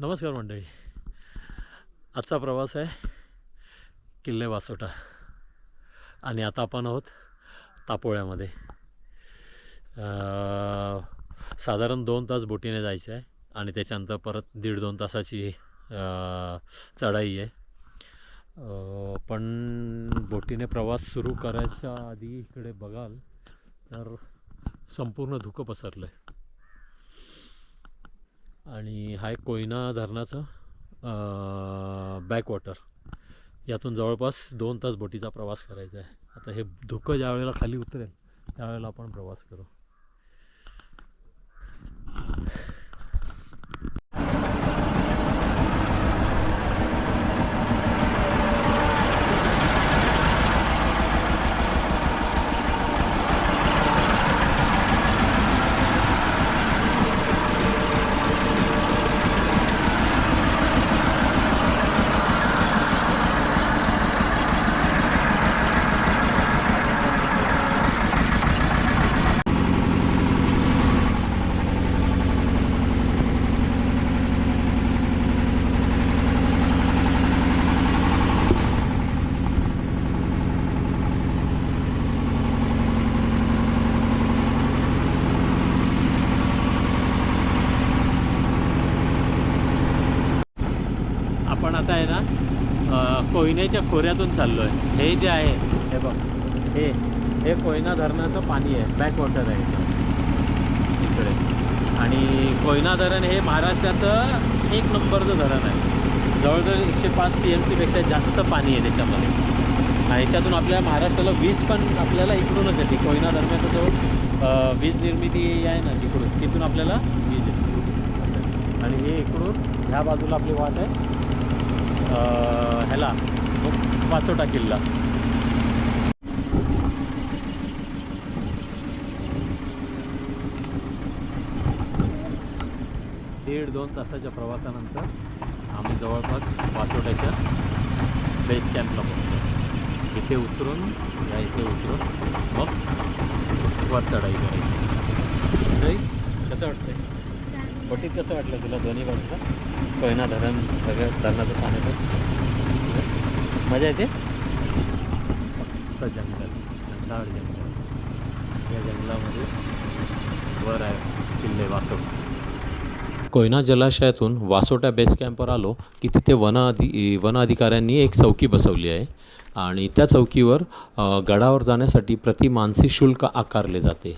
नमस्कार मंडळी. आजचा प्रवास आहे किल्ले वासोटा. आणि आता आपण आहोत तापोळ्यामध्ये. साधारण दोन तास बोटीने जायचं आहे आणि त्याच्यानंतर परत दीड दोन तासाची चढाई आहे. पण बोटीने प्रवास सुरू करायच्या आधी इकडे बघाल तर संपूर्ण धुकं पसरलं आहे आणि हा एक कोयना धरणाचं बॅकवॉटर यातून जवळपास दोन तास बोटीचा प्रवास करायचा आहे. आता हे धुकं ज्या वेळेला खाली उतरेल त्यावेळेला आपण प्रवास करू आपण आता आहे ना कोयनेच्या खोऱ्यातून चाललो आहे हे जे आहे हे बघ हे हे कोयना धरणाचं पाणी आहे बॅकवॉटर आहे इकडे. आणि कोयना धरण हे महाराष्ट्राचं एक नंबरचं धरण आहे. जवळजवळ एकशे पाच टी एम सीपेक्षा जास्त पाणी आहे त्याच्यामध्ये. आणि याच्यातून आपल्या महाराष्ट्राला वीज पण आपल्याला इकडूनच येते. कोयना धरणाचा जो वीज निर्मिती आहे ना तिकडून तिथून आपल्याला वीज येते. असं आणि हे इकडून ह्या बाजूला आपली वाट आहे. ह्याला वासोटा किल्ला. दीड दोन तासाच्या प्रवासानंतर आम्ही जवळपास वासोट्याच्या बेस कॅम्पला पोहोचलो. इथे उतरून या इथे उतरून मग वर चढाई करायची. कसं वाटतंय? बोटीत कसं वाटलं तुला दोन्ही बाजूला? कोयना धरण सगळं धरणाचं पाण्याचं मजा येते? फक्त जंगल. घनदाट जंगल. या जंगलामध्ये वर आहे किल्ले वासोटा कोयना जलाशयातून वासोटा बेस कॅम्पवर आलो की तिथे वन अधि वन अधिकाऱ्यांनी एक चौकी बसवली आहे. आणि त्या चौकीवर गडावर जाण्यासाठी प्रति मानसी शुल्क आकारले जाते.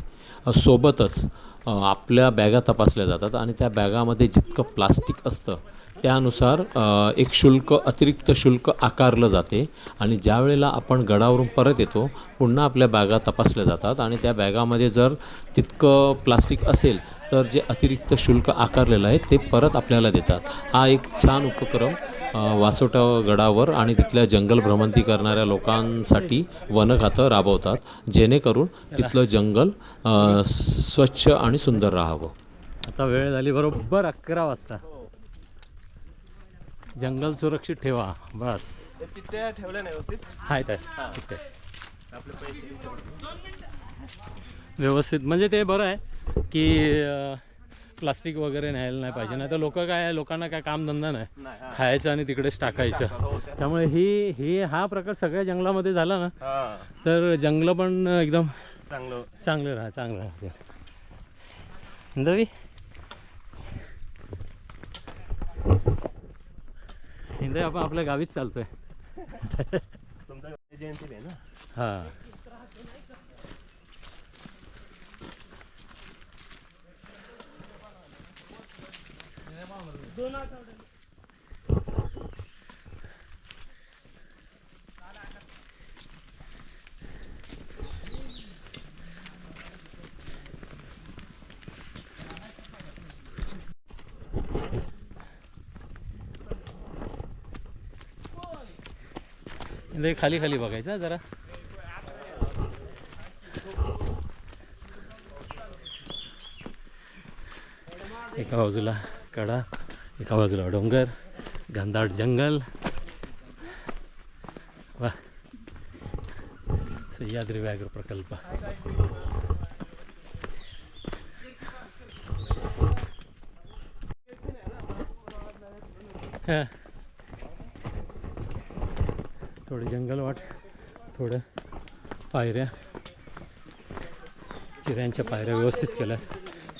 सोबतच आपल्या बॅगा तपासल्या जातात आणि त्या बॅगामध्ये जितकं प्लास्टिक असतं त्यानुसार एक शुल्क अतिरिक्त शुल्क आकारलं जाते आणि ज्या वेळेला आपण गडावरून परत येतो पुन्हा आपल्या बॅगा तपासल्या जातात आणि त्या बॅगामध्ये जर तितकं प्लास्टिक असेल तर जे अतिरिक्त शुल्क आकारलेलं आहे ते परत आपल्याला देतात. हा एक छान उपक्रम वासोटा गडावर आणि तिथल्या जंगल भ्रमंती करणाऱ्या लोकांसाठी वन खातं राबवतात जेणेकरून तिथलं जंगल स्वच्छ आणि सुंदर राहावं. आता वेळ झाली बरोबर अकरा वाजता. जंगल सुरक्षित ठेवा बस. त्या चिठ्ठ्या ठेवल्या नाही आहे व्यवस्थित म्हणजे ते बरं आहे की प्लास्टिक वगैरे न्यायला नाही पाहिजे. नाही तर लोक काय लोकांना काय कामधंदा नाही. नाही हा. खायचं आणि तिकडेच टाकायचं. हो, त्या- त्यामुळे ही ही हा प्रकार सगळ्या जंगलामध्ये झाला ना हा. तर जंगलं पण एकदम चांगलं. चांगले राहा चांगलं राहते हिंदवी हिंदवी आपण आपल्या गावीच चालतोय. जयंती ना? हां. हिंदवी खाली खाली बघायचं जरा. एका बाजूला कडा. एका बाजूला डोंगर घनदाट जंगल. वा. सह्याद्री व्याघ्र प्रकल्प. हां. थोडी जंगलवाट थोडं पायऱ्या. चिऱ्यांच्या पायऱ्या व्यवस्थित केल्यात.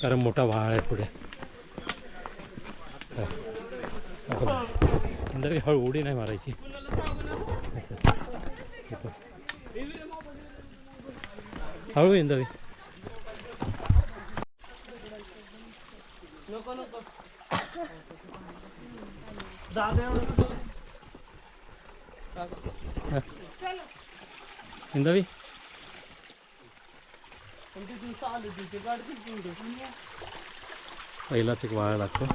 कारण मोठा व्हाळ आहे पुढे. अंदर हळू उडी नाही मारायची हळू इंदवी इंदवी पहिलाच एक वाळा लागतो.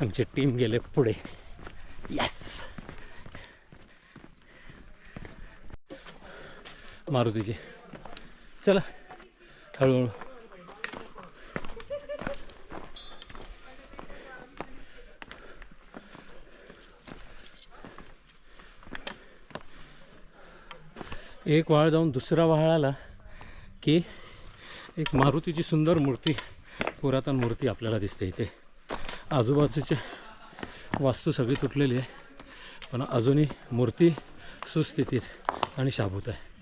आमची टीम गेले पुढे. मारुतीची चला हळूहळू. एक वाळ जाऊन दुसरा वाळ आला की एक मारुतीची सुंदर मूर्ती पुरातन मूर्ती आपल्याला दिसते इथे. आजूबाजूची वास्तू सगळी तुटलेली आहे पण अजूनही मूर्ती सुस्थितीत आणि शाबूत आहे.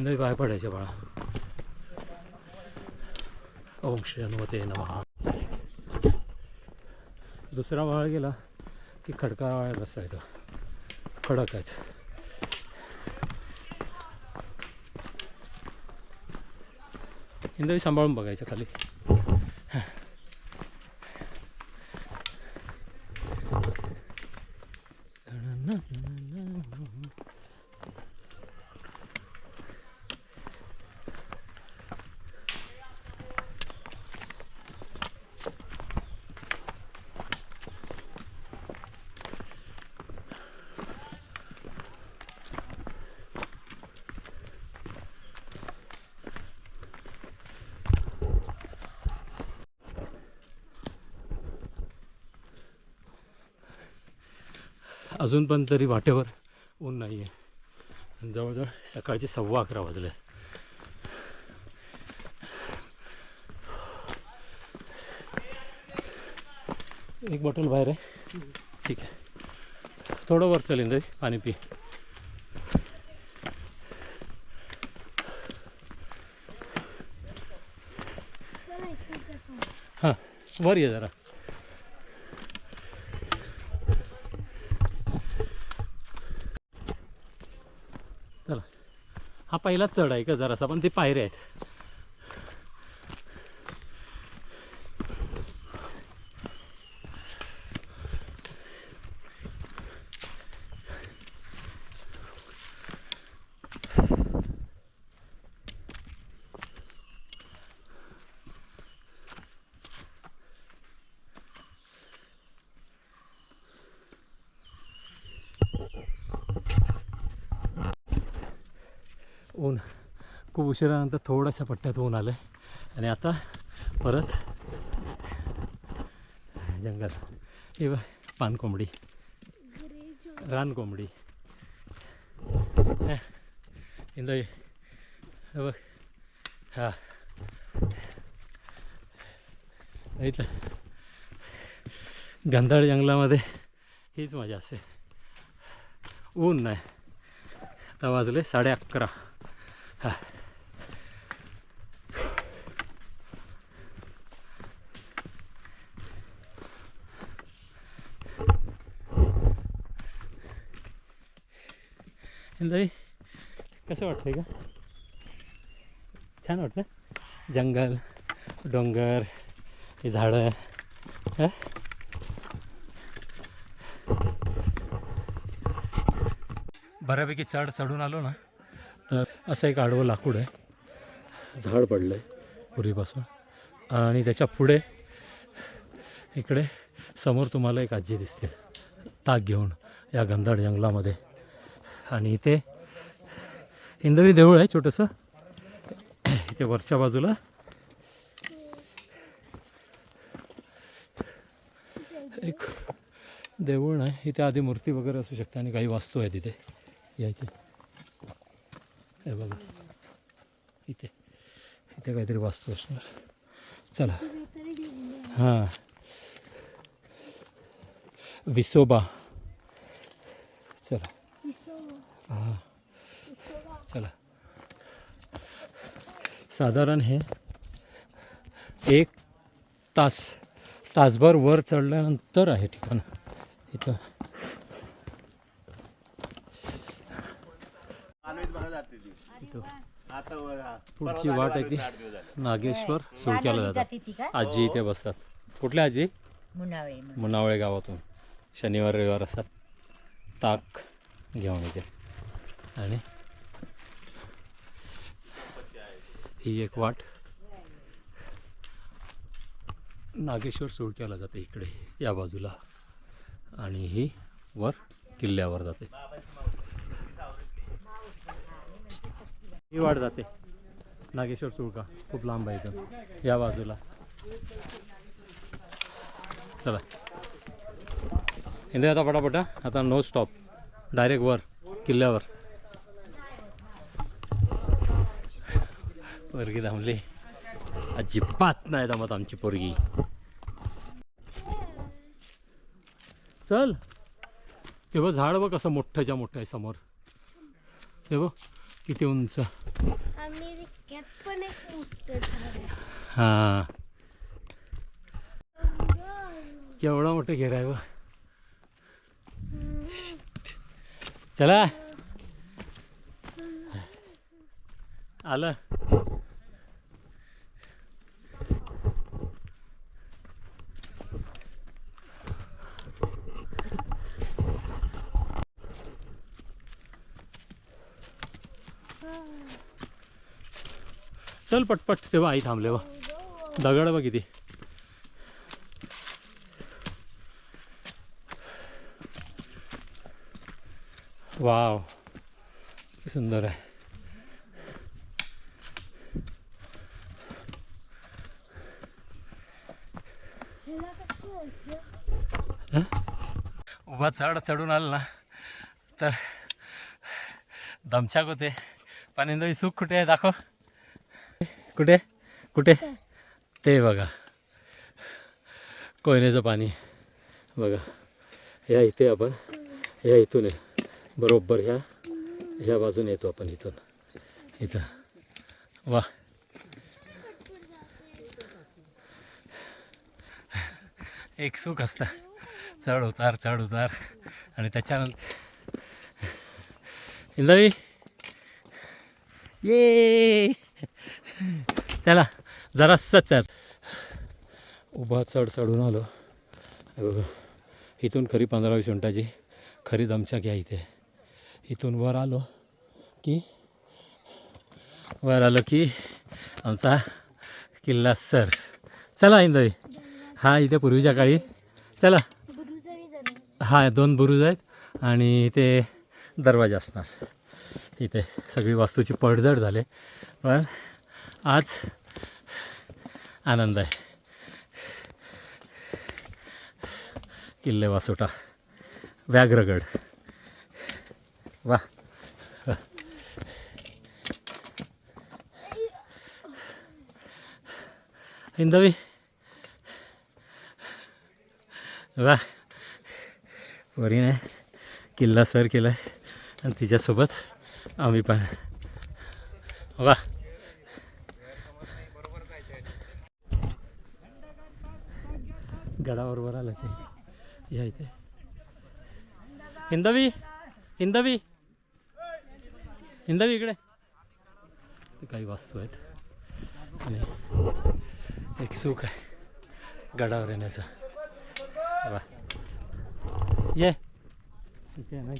हिंदी पाय पडायचे बाळा. ओम श्री हनुमते नमः. दुसरा वाळ गेला की खडका रस्ता येतो खडक आहेत. हिंदी सांभाळून बघायचं खाली. अजून पण तरी वाटेवर ऊन नाही आहे जवळजवळ सकाळचे सव्वा अकरा वाजले एक बॉटल बाहेर आहे. ठीक आहे. थोडं वर चालेल रे पाणी पी. हां वर ये जरा. चला. हा पहिलाच चढ आहे का जरासा पण ते पायऱ्या आहेत ऊन खूप उशिरानंतर थोड्याशा पट्ट्यात ऊन आलं आणि आता परत जंगल. हे बघ पानकोंबडी. रानकोंबडी. इंद बघ. हा. इथलं गंधाळ जंगलामध्ये हीच मजा असते. ऊन नाही. आता वाजले साडे अकरा. हा इंदाई कसं वाटतंय का छान वाटतं जंगल डोंगर हे झाडं हां? बऱ्यापैकी चढ चढून आलो ना तर असं एक आडवं लाकूड आहे. झाड पडलं आहे पूर्वीपासून. आणि त्याच्या पुढे इकडे समोर तुम्हाला एक आजी दिसते ताक घेऊन या गंधाड जंगलामध्ये. आणि इथे हिंदवी देऊळ आहे छोटंसं. इथे वरच्या बाजूला. एक देऊळ नाही इथे आधी मूर्ती वगैरे असू शकते आणि काही वास्तू आहेत इथे. या इथे. हे बघा. इथे. इथे काहीतरी वास्तू असणार. चला. हां. विसोबा. चला. हां चला साधारण हे एक तास तासभर वर चढल्यानंतर आहे ठिकाण इथं. पुढची वाट आहे ती. नागेश्वर सुळक्याला जातात आजी इथे बसतात कुठल्या आजी. मुनावळे गावातून शनिवार रविवार असतात ताक घेऊन येते आणि ही एक वाट. नागेश्वर सुळक्याला जाते इकडे या बाजूला. आणि ही वर किल्ल्यावर जाते. ही वाट जाते. नागेश्वर सुळका खूप लांब आहे इथं. या बाजूला. चला. इंद्र आता पटापटा आता नो स्टॉप डायरेक्ट वर किल्ल्यावर. पोरगी थांबली अजिबात नाही दमत आमची पोरगी. चल. ते बघ झाड बघ कसं मोठ्याच्या मोठं आहे समोर. ते बघ किती उंच. हां. केवढा मोठं घेर आहे बघ. चला. आलं. चल पटपट तेव्हा आई थांबले बा दगड बघ किती वाव किती सुंदर आहे. उभा चढ चढून आलं ना तर दमछाक होते. पण सुख कुठे आहे? दाखव. कुठे? कुठे? ते बघा. कोयनेचं पाणी. बघा. ह्या इथे आपण ह्या इथून बरोबर ह्या ह्या बाजूने येतो आपण इथून. इथं. वा. एक सुख असतं. चढ उतार चढ उतार. आणि त्याच्यानंतर इंदावी? ये. चला जरासं चढ उभा चढ चढून आलो. बघा इथून खरी पंधरा वीस मिनटाची खरी दमछाक आहे इथे. इथून वर आलो की वर आलो की आमचा किल्ला सर. चला इंदावी हा इथे पूर्वीच्या काळी चला. हा दोन बुरुज आहेत आणि इथे दरवाजा असणार. इथे सगळी वास्तूची पडझड झाले. पण आज आनंद आहे. किल्ले वासोटा व्याघ्रगड. वा. हिंदवी वा. पोरीने किल्ला सर केला आहे आणि तिच्यासोबत आम्ही पण. वा. गडाबरोबर आलं ते. या इथे. हिंदवी हिंदवी हिंदवी इकडे. काही वास्तू आहेत. आणि एक सुख आहे. गडावर येण्याचं. वा. ये. ठीक आहे नाही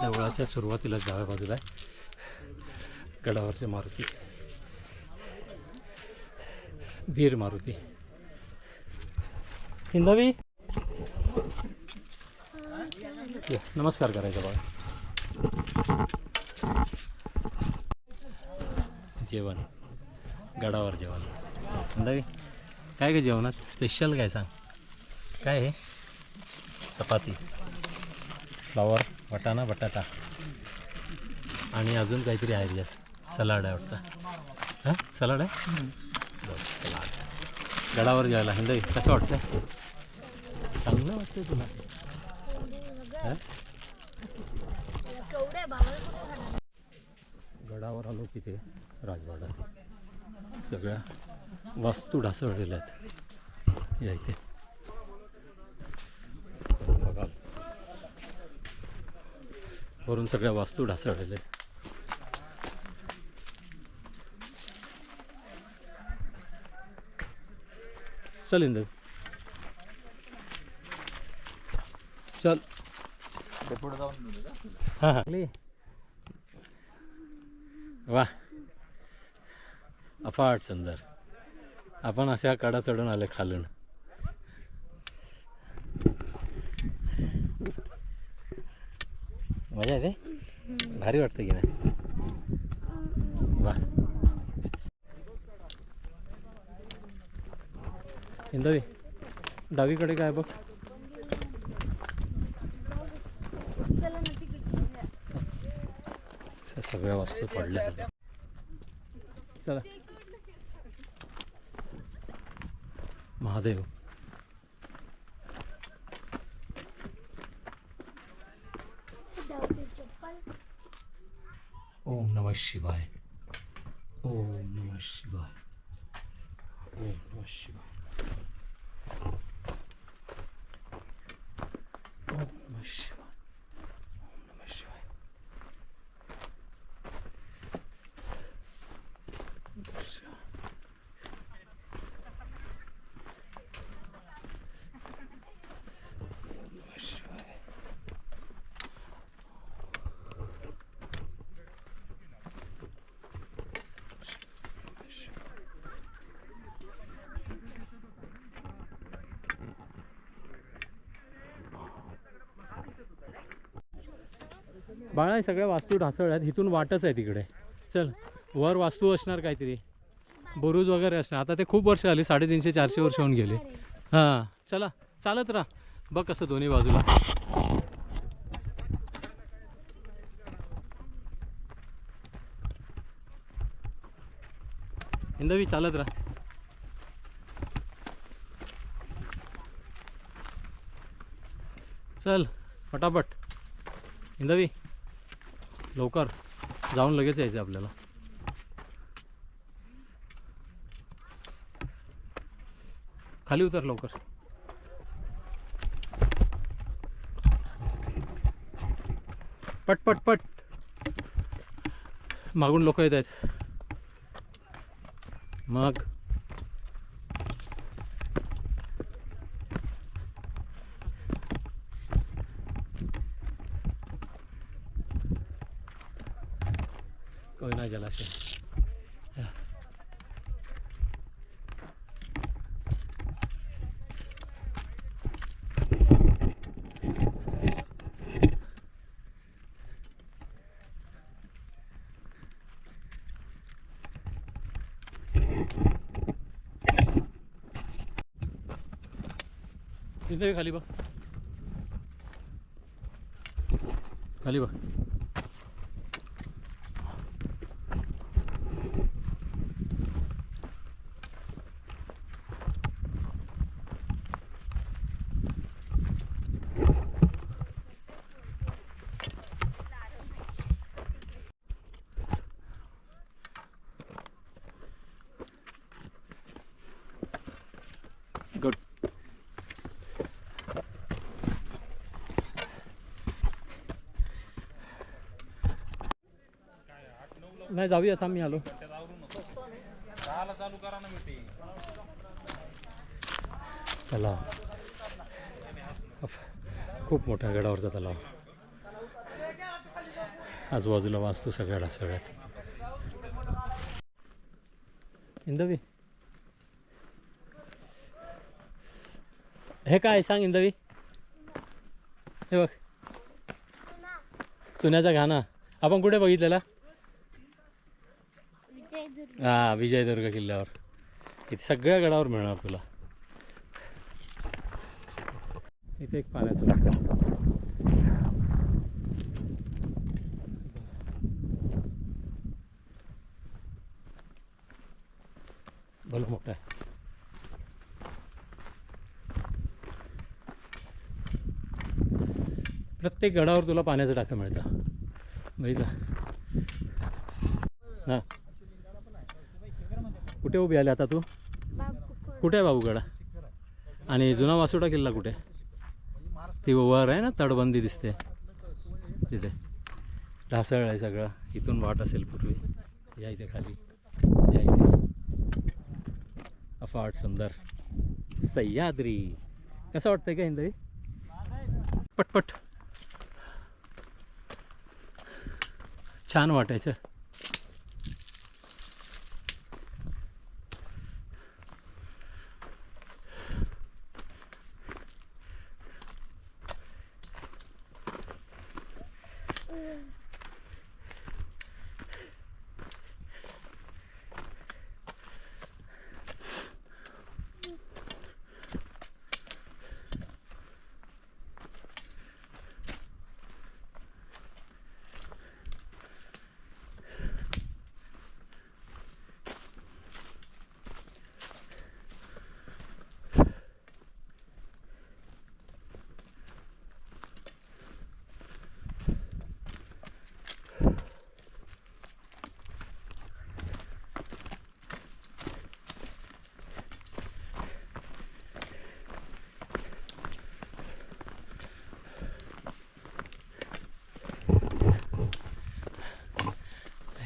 देवळाच्या सुरुवातीला डाव्या बाजूला आहे. गडावरचे मारुती. वीर मारुती. हिंदवी ये, नमस्कार करायचा बघा जेवण. गडावर जेवण. हिंदवी काय काय जेवणात? स्पेशल काय सांग? काय आहे चपाती. फ्लावर वाटाणा बटाटा. आणि अजून काहीतरी आहे जास्त सलाड आहे वाटतं. हां? सलाड आहे? सलाड. गडावर जेवायला. हिंदवी कसं वाटतं चांगलं वाटतं तुला? हां? गडावर आलो तिथे राजवाडा. सगळ्या वास्तू ढासळलेल्या आहेत. या इथे. बघा. वरून सगळ्या वास्तू ढासळलेल्या आहेत. चल इंदर. चल. हां हां. वा. अफाट सुंदर आपण अशा कडा चढून आले खालून. मजा आहे भारी वाटतं की नाही? वा. हिंदवी डावीकडे काय बघ. सगळ्या वस्तू पडल्या. चला. महादेव. ओम नमः शिवाय ओम नमः शिवाय ओम नमः शिवाय ओम नमः शिवाय ओम नमः शिवाय नमः शिवाय. नमः शिवाय बाळा सगळ्या वास्तू ढासळल्यात इथून वाटच आहे तिकडे. चल वर वास्तू असणार काहीतरी. बुरुज वगैरे असणार. आता ते खूप वर्ष आली साडेतीनशे चारशे वर्ष होऊन गेले. हां चला चालत राहा. बघ कसं दोन्ही बाजूला. हिंदवी चालत राहा. चल फटाफट. हिंदवी लवकर. जाऊन लगेच यायचं आपल्याला. खाली उतर लवकर. पट पट पट. मागून लोक येत आहेत. मग? कोयना जलाशय तिथे खाली बघ खाली बघ नाही जाऊया थांब मी आलो. तलाव. खूप मोठ्या गडावरचा तलाव. आजूबाजूला वास्तू सगळ्या सगळ्यात हिंदवी हे काय सांग इंदवी? हे बघ. चुन्याचा घाणा. आपण कुठे बघितलेला? हा विजयदुर्ग किल्ल्यावर. इथे सगळ्या गडावर मिळणार तुला. इथे एक पाण्याचं टाकं भलं मोठं आहे. प्रत्येक गडावर तुला पाण्याचं टाकं मिळतं. बघितलं? हां. कुठे उभी आली आता तू? कुठे आहे बाबूगडा? आणि जुना वासोटा किल्ला कुठे? ती वर आहे ना तडबंदी दिसते. तिथे. ढासळ आहे सगळं. इथून वाट असेल पूर्वी. या इथे खाली. या इथे. अफाट सुंदर. सह्याद्री. कसं वाटतंय का हिंदवी पटपट. छान वाटायचं.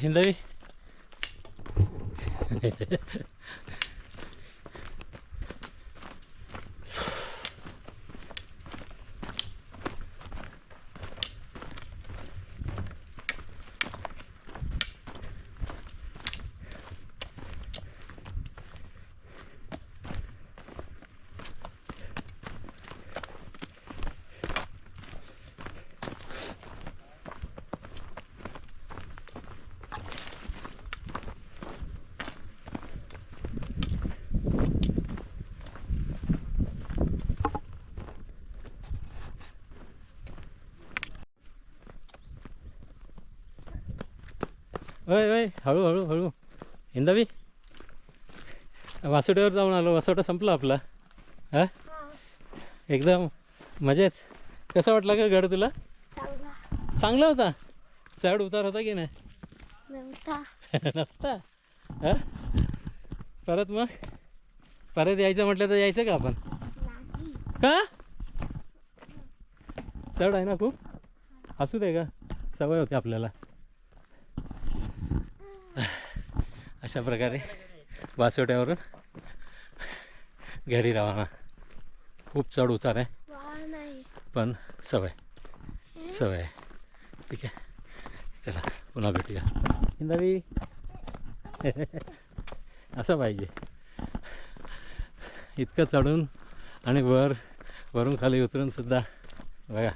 हिंदवी ओय ओय हळू हळू हळू. हिंदवी वासोट्यावर जाऊन आलो. वासोटा संपला आपला. हा? एकदम मजेत. कसा वाटला का गड तुला? चांगला. होता? चढ उतार होता की नाही? नसता हा? परत मग? परत यायचं म्हटलं तर यायचं का आपण? का? चढ आहे ना खूप? असू दे का सवय होते आपल्याला. अशा प्रकारे वासोट्यावरून घरी रवाना. खूप चढ उतार आहे. पण सवय. सवय आहे. ठीक आहे. चला पुन्हा भेटूया. हिंदवी असं पाहिजे. इतकं चढून आणि वर वरून खाली उतरून सुद्धा बघा.